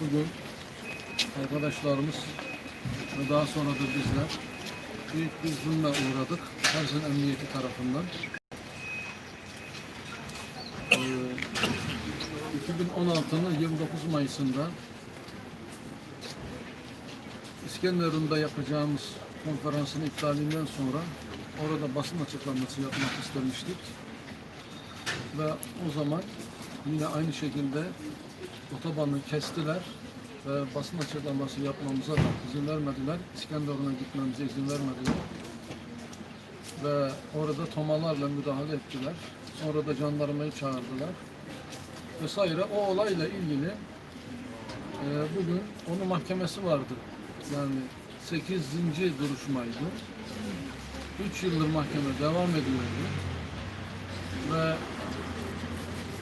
Bugün arkadaşlarımız ve daha sonra da bizler büyük bir zulme uğradık. Erzin Emniyeti tarafından. Ee, 2016'nın 29 Mayıs'ında İskenderun'da yapacağımız konferansın iptalinden sonra orada basın açıklaması yapmak istemiştik. Ve o zaman yine aynı şekilde otobanı kestiler ve basın açıklaması yapmamıza da izin vermediler. İskenderun'a gitmemize izin vermediler. Ve orada tomalarla müdahale ettiler. Sonra da jandarmayı çağırdılar. Vesaire. O olayla ilgili e, bugün onun mahkemesi vardı. Yani 8. duruşmaydı. 3 yıldır mahkeme devam ediyordu. Ve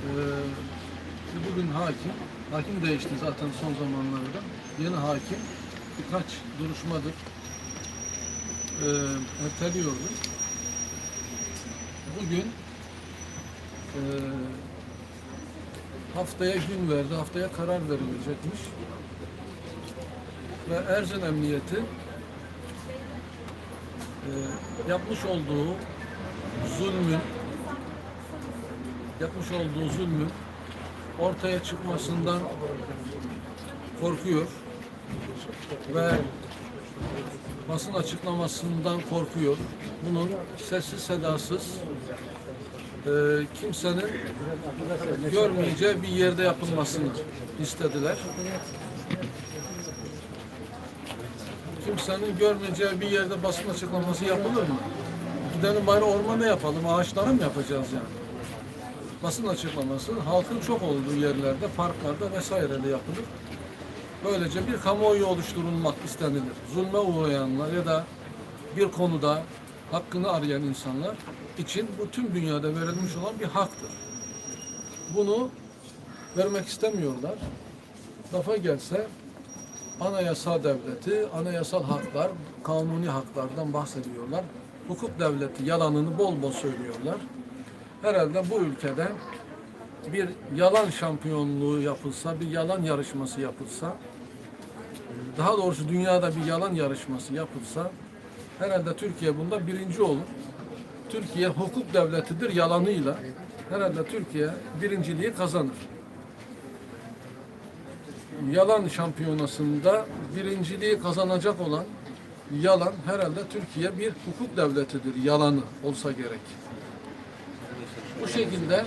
e, bugün hakim, hakim değişti zaten son zamanlarda. Yeni hakim birkaç duruşmadır e, erteliyordu. Bugün e, haftaya gün verdi, haftaya karar verilecekmiş. Ve Erzin Emniyeti e, yapmış olduğu zulmün yapmış olduğu zulmün ortaya çıkmasından korkuyor ve basın açıklamasından korkuyor. Bunun sessiz sedasız e, kimsenin görmeyeceği bir yerde yapılmasını istediler. Kimsenin görmeyeceği bir yerde basın açıklaması yapılır mı? Gidelim bari ormana yapalım, ağaçlara mı yapacağız yani? Basın açıklaması halkın çok olduğu yerlerde, parklarda vesairede yapılır. Böylece bir kamuoyu oluşturulmak istenilir. Zulme uğrayanlar ya da bir konuda hakkını arayan insanlar için bu tüm dünyada verilmiş olan bir haktır. Bunu vermek istemiyorlar. Lafa gelse anayasa devleti, anayasal haklar, kanuni haklardan bahsediyorlar. Hukuk devleti yalanını bol bol söylüyorlar herhalde bu ülkede bir yalan şampiyonluğu yapılsa, bir yalan yarışması yapılsa, daha doğrusu dünyada bir yalan yarışması yapılsa, herhalde Türkiye bunda birinci olur. Türkiye hukuk devletidir yalanıyla, herhalde Türkiye birinciliği kazanır. Yalan şampiyonasında birinciliği kazanacak olan yalan herhalde Türkiye bir hukuk devletidir yalanı olsa gerek. Bu şekilde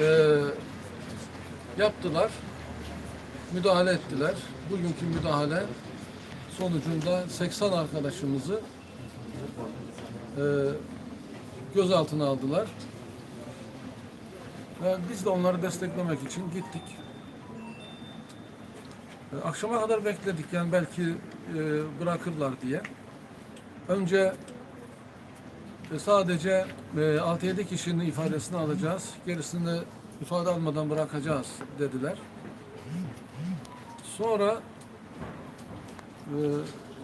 e, yaptılar, müdahale ettiler. Bugünkü müdahale sonucunda 80 arkadaşımızı e, gözaltına aldılar. Ve biz de onları desteklemek için gittik. E, akşama kadar bekledik yani belki e, bırakırlar diye. Önce sadece e, 6-7 kişinin ifadesini alacağız. Gerisini ifade almadan bırakacağız dediler. Sonra e,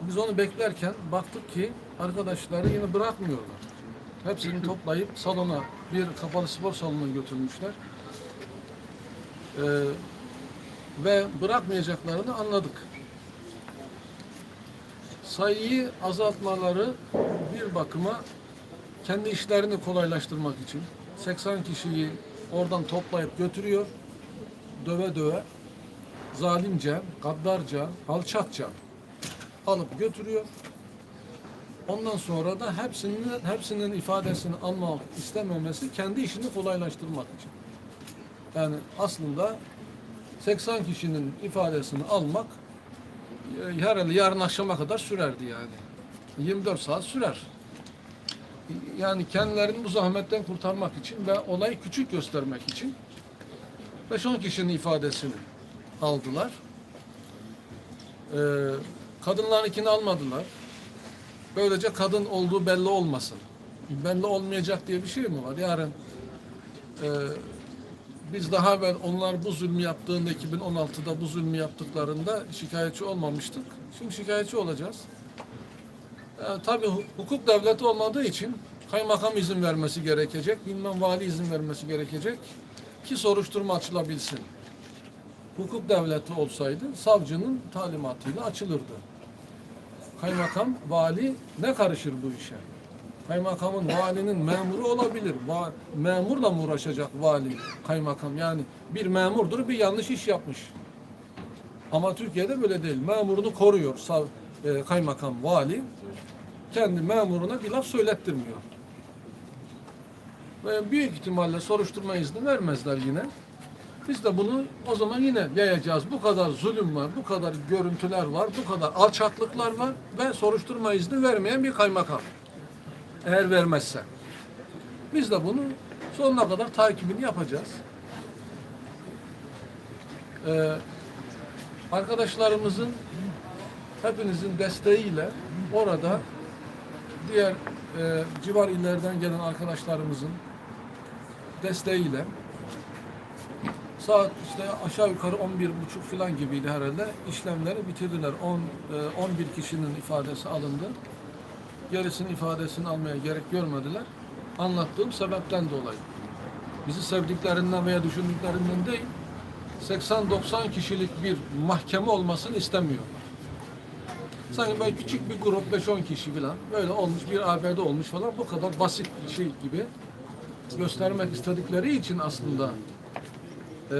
biz onu beklerken baktık ki arkadaşları yine bırakmıyorlar. Hepsini toplayıp salona, bir kapalı spor salonuna götürmüşler. E, ve bırakmayacaklarını anladık. Sayıyı azaltmaları bir bakıma kendi işlerini kolaylaştırmak için 80 kişiyi oradan toplayıp götürüyor. Döve döve zalimce, gaddarca, alçakça alıp götürüyor. Ondan sonra da hepsinin hepsinin ifadesini almak istememesi kendi işini kolaylaştırmak için. Yani aslında 80 kişinin ifadesini almak e, herhalde yarın akşama kadar sürerdi yani. 24 saat sürer yani kendilerini bu zahmetten kurtarmak için ve olayı küçük göstermek için 5-10 kişinin ifadesini aldılar. Ee, kadınlarınkini almadılar. Böylece kadın olduğu belli olmasın. Belli olmayacak diye bir şey mi var? Yarın e, biz daha evvel onlar bu zulmü yaptığında 2016'da bu zulmü yaptıklarında şikayetçi olmamıştık. Şimdi şikayetçi olacağız. E, tabii hukuk devleti olmadığı için kaymakam izin vermesi gerekecek, bilmem vali izin vermesi gerekecek ki soruşturma açılabilsin. hukuk devleti olsaydı savcının talimatıyla açılırdı. Kaymakam, vali ne karışır bu işe? Kaymakamın, valinin memuru olabilir. Va memurla mı uğraşacak vali, kaymakam? Yani bir memurdur, bir yanlış iş yapmış. Ama Türkiye'de böyle değil. Memurunu koruyor sav, e, kaymakam, vali. Kendi memuruna bir laf söylettirmiyor. Ve büyük ihtimalle soruşturma izni vermezler yine. Biz de bunu o zaman yine yayacağız. Bu kadar zulüm var, bu kadar görüntüler var, bu kadar alçaklıklar var ve soruşturma izni vermeyen bir kaymakam. Eğer vermezse. Biz de bunu sonuna kadar takibini yapacağız. Ee, arkadaşlarımızın hepinizin desteğiyle orada diğer e, civar illerden gelen arkadaşlarımızın desteğiyle saat işte aşağı yukarı 11 buçuk falan gibiydi herhalde. İşlemleri bitirdiler. 10 e, 11 kişinin ifadesi alındı. Gerisinin ifadesini almaya gerek görmediler. Anlattığım sebepten dolayı. Bizi sevdiklerinden veya düşündüklerinden değil, 80-90 kişilik bir mahkeme olmasını istemiyorlar. Sanki böyle küçük bir grup 5-10 kişi falan böyle olmuş bir ABD olmuş falan bu kadar basit bir şey gibi göstermek istedikleri için aslında e,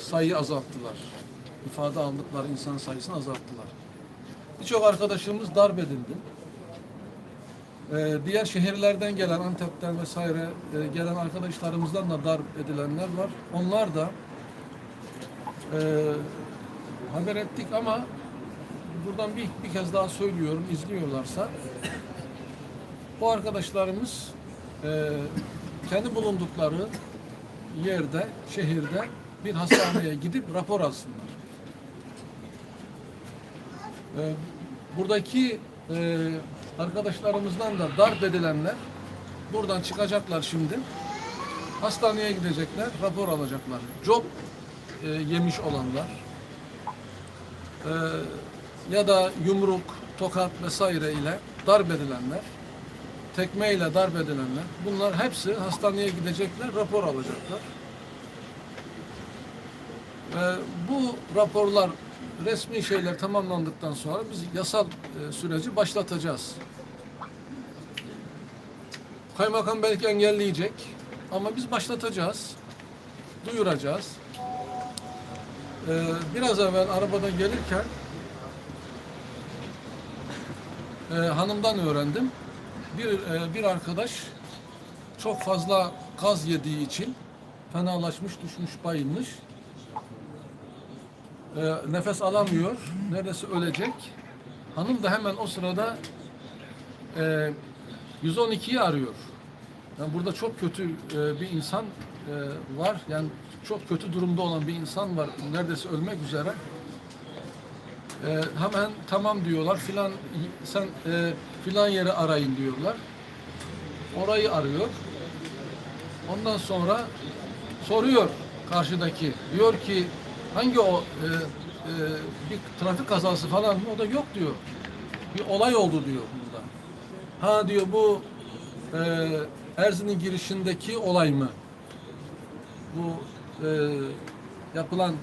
sayıyı azalttılar. İfade aldıkları insan sayısını azalttılar. Birçok arkadaşımız darp edildi. E, diğer şehirlerden gelen Antep'ten vesaire e, gelen arkadaşlarımızdan da darp edilenler var. Onlar da e, haber ettik ama buradan bir, bir kez daha söylüyorum izliyorlarsa bu arkadaşlarımız e, kendi bulundukları yerde, şehirde bir hastaneye gidip rapor alsınlar. E, buradaki e, arkadaşlarımızdan da darp edilenler buradan çıkacaklar şimdi. Hastaneye gidecekler, rapor alacaklar. Job e, yemiş olanlar, e, ya da yumruk, tokat vesaire ile darp edilenler, tekme ile darp edilenler, bunlar hepsi hastaneye gidecekler, rapor alacaklar. Ve bu raporlar, resmi şeyler tamamlandıktan sonra biz yasal e, süreci başlatacağız. Kaymakam belki engelleyecek ama biz başlatacağız, duyuracağız. Ee, biraz evvel arabadan gelirken e, hanımdan öğrendim. Bir e, bir arkadaş çok fazla gaz yediği için fenalaşmış, düşmüş, bayılmış. E, nefes alamıyor, neredeyse ölecek. Hanım da hemen o sırada e, 112'yi arıyor. Yani burada çok kötü e, bir insan e, var. Yani çok kötü durumda olan bir insan var. Neredeyse ölmek üzere. E, hemen tamam diyorlar. Filan sen e, filan yeri arayın diyorlar. Orayı arıyor. Ondan sonra soruyor karşıdaki. Diyor ki hangi o e, e, bir trafik kazası falan mı? O da yok diyor. Bir olay oldu diyor burada. Ha diyor bu e, Erzin'in girişindeki olay mı? Bu e, yapılan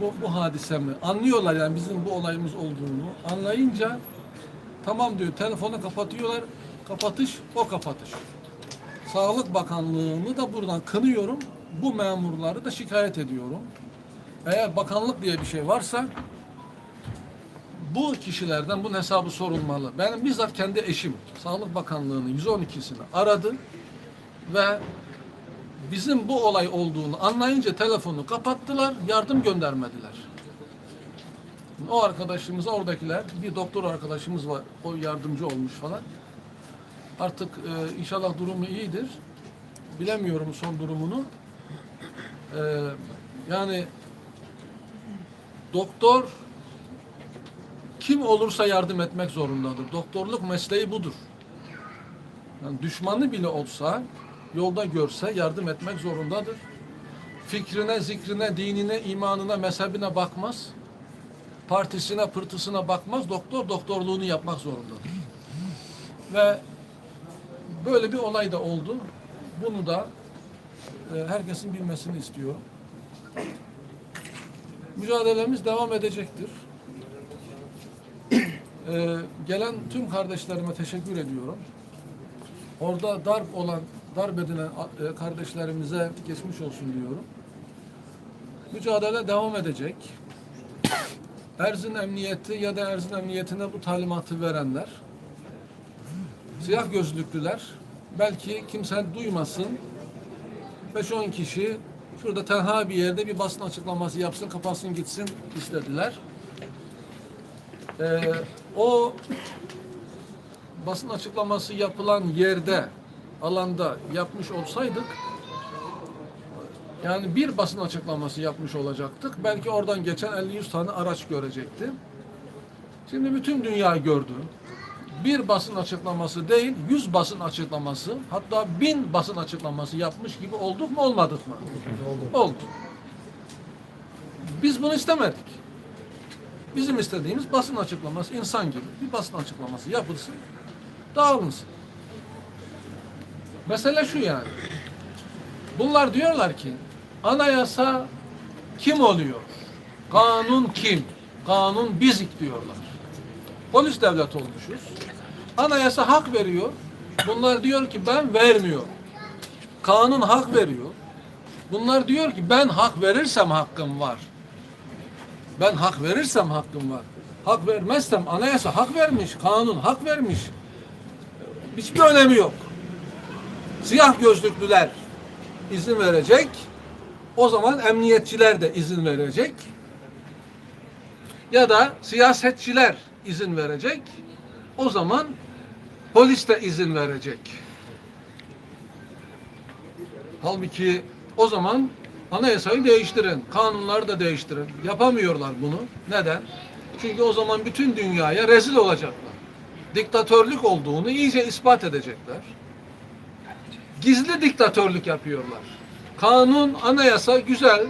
bu, bu hadise mi? Anlıyorlar yani bizim bu olayımız olduğunu. Anlayınca tamam diyor telefonu kapatıyorlar. Kapatış o kapatış. Sağlık Bakanlığı'nı da buradan kınıyorum. Bu memurları da şikayet ediyorum. Eğer bakanlık diye bir şey varsa bu kişilerden bunun hesabı sorulmalı. Benim bizzat kendi eşim Sağlık Bakanlığı'nın 112'sini aradı ve bizim bu olay olduğunu anlayınca telefonu kapattılar, yardım göndermediler. O arkadaşımız oradakiler, bir doktor arkadaşımız var, o yardımcı olmuş falan. Artık e, inşallah durumu iyidir. Bilemiyorum son durumunu. E, yani doktor kim olursa yardım etmek zorundadır. Doktorluk mesleği budur. Yani düşmanı bile olsa yolda görse yardım etmek zorundadır. Fikrine, zikrine, dinine, imanına, mezhebine bakmaz. Partisine, pırtısına bakmaz. Doktor doktorluğunu yapmak zorundadır. Ve böyle bir olay da oldu. Bunu da e, herkesin bilmesini istiyorum. mücadelemiz devam edecektir. Ee, gelen tüm kardeşlerime teşekkür ediyorum. Orada darp olan, darp edilen e, kardeşlerimize geçmiş olsun diyorum. Mücadele devam edecek. Erzin Emniyeti ya da Erzin Emniyetine bu talimatı verenler, siyah gözlüklüler, belki kimse duymasın, 5-10 kişi şurada tenha bir yerde bir basın açıklaması yapsın, kapatsın gitsin istediler. Ee, o basın açıklaması yapılan yerde, alanda yapmış olsaydık yani bir basın açıklaması yapmış olacaktık. Belki oradan geçen 50-100 tane araç görecekti. Şimdi bütün dünya gördü. Bir basın açıklaması değil, yüz basın açıklaması, hatta bin basın açıklaması yapmış gibi olduk mu olmadık mı? Oldu. Biz bunu istemedik. Bizim istediğimiz basın açıklaması, insan gibi bir basın açıklaması yapılsın, dağılınsın. Mesele şu yani. Bunlar diyorlar ki anayasa kim oluyor? Kanun kim? Kanun bizik diyorlar. Polis devlet olmuşuz. Anayasa hak veriyor. Bunlar diyor ki ben vermiyor. Kanun hak veriyor. Bunlar diyor ki ben hak verirsem hakkım var. Ben hak verirsem hakkım var. Hak vermezsem anayasa hak vermiş, kanun hak vermiş. Hiçbir önemi yok. Siyah gözlüklüler izin verecek. O zaman emniyetçiler de izin verecek. Ya da siyasetçiler izin verecek. O zaman polis de izin verecek. Halbuki o zaman anayasayı değiştirin, kanunları da değiştirin. Yapamıyorlar bunu. Neden? Çünkü o zaman bütün dünyaya rezil olacaklar. Diktatörlük olduğunu iyice ispat edecekler gizli diktatörlük yapıyorlar. Kanun, anayasa güzel.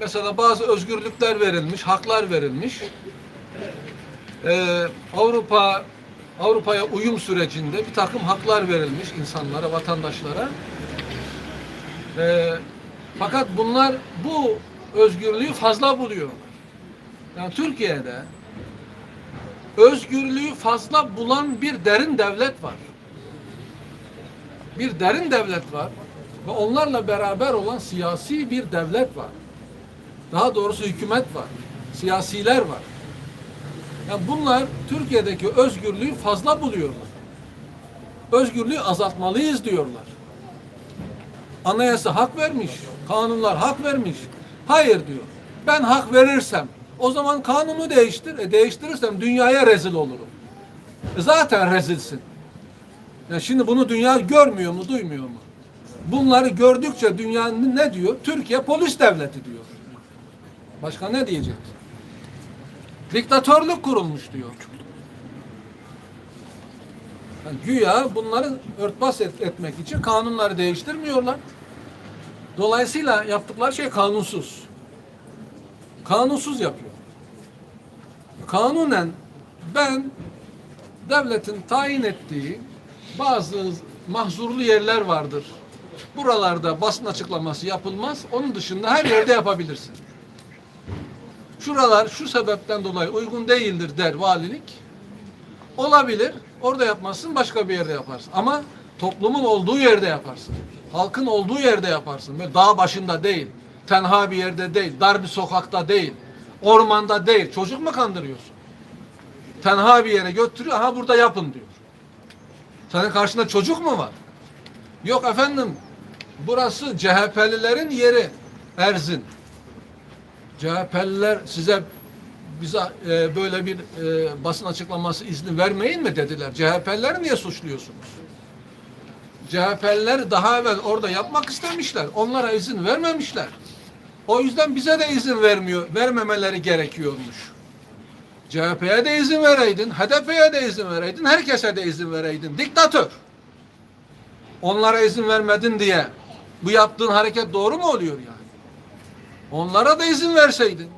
Mesela bazı özgürlükler verilmiş, haklar verilmiş. Ee, Avrupa Avrupa'ya uyum sürecinde bir takım haklar verilmiş insanlara, vatandaşlara. Ee, fakat bunlar bu özgürlüğü fazla buluyorlar. Yani Türkiye'de özgürlüğü fazla bulan bir derin devlet var bir derin devlet var ve onlarla beraber olan siyasi bir devlet var. Daha doğrusu hükümet var. Siyasiler var. Yani bunlar Türkiye'deki özgürlüğü fazla buluyorlar. Özgürlüğü azaltmalıyız diyorlar. Anayasa hak vermiş, kanunlar hak vermiş. Hayır diyor. Ben hak verirsem o zaman kanunu değiştir. E değiştirirsem dünyaya rezil olurum. E zaten rezilsin. Ya şimdi bunu dünya görmüyor mu, duymuyor mu? Bunları gördükçe dünya ne diyor? Türkiye polis devleti diyor. Başka ne diyecek? Diktatörlük kurulmuş diyor. Yani güya bunları örtbas et, etmek için kanunları değiştirmiyorlar. Dolayısıyla yaptıkları şey kanunsuz. Kanunsuz yapıyor. Kanunen ben devletin tayin ettiği bazı mahzurlu yerler vardır. Buralarda basın açıklaması yapılmaz. Onun dışında her yerde yapabilirsin. Şuralar şu sebepten dolayı uygun değildir der valilik. Olabilir. Orada yapmazsın, başka bir yerde yaparsın. Ama toplumun olduğu yerde yaparsın. Halkın olduğu yerde yaparsın. Böyle dağ başında değil, tenha bir yerde değil, dar bir sokakta değil, ormanda değil. Çocuk mu kandırıyorsun? Tenha bir yere götürüyor, aha burada yapın diyor. Senin karşında çocuk mu var? Yok efendim. Burası CHP'lilerin yeri. Erzin. CHP'liler size bize e, böyle bir e, basın açıklaması izni vermeyin mi dediler. CHP'lileri niye suçluyorsunuz? CHP'liler daha evvel orada yapmak istemişler. Onlara izin vermemişler. O yüzden bize de izin vermiyor, vermemeleri gerekiyormuş. CHP'ye de izin vereydin, HDP'ye de izin vereydin, herkese de izin vereydin. Diktatör. Onlara izin vermedin diye bu yaptığın hareket doğru mu oluyor yani? Onlara da izin verseydin.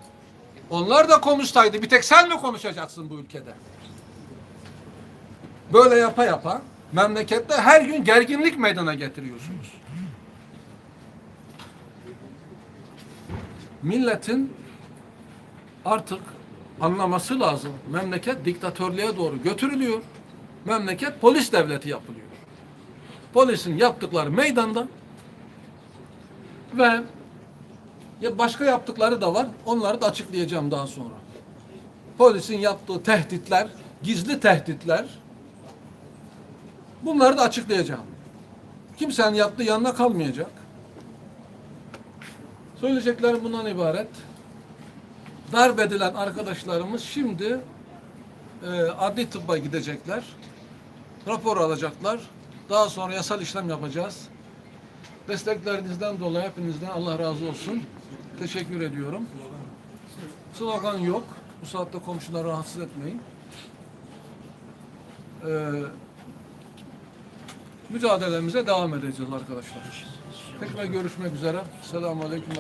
Onlar da konuşsaydı. Bir tek sen mi konuşacaksın bu ülkede? Böyle yapa yapa memlekette her gün gerginlik meydana getiriyorsunuz. Milletin artık anlaması lazım. Memleket diktatörlüğe doğru götürülüyor. Memleket polis devleti yapılıyor. Polisin yaptıkları meydanda ve ya başka yaptıkları da var. Onları da açıklayacağım daha sonra. Polisin yaptığı tehditler, gizli tehditler bunları da açıklayacağım. Kimsenin yaptığı yanına kalmayacak. Söyleyeceklerim bundan ibaret. Darp edilen arkadaşlarımız şimdi e, adli tıbba gidecekler. Rapor alacaklar. Daha sonra yasal işlem yapacağız. Desteklerinizden dolayı hepinizden Allah razı olsun. Teşekkür ediyorum. Slogan yok. Bu saatte komşuları rahatsız etmeyin. Ee, mücadelemize devam edeceğiz arkadaşlar. Tekrar görüşmek üzere. Selamun Aleyküm.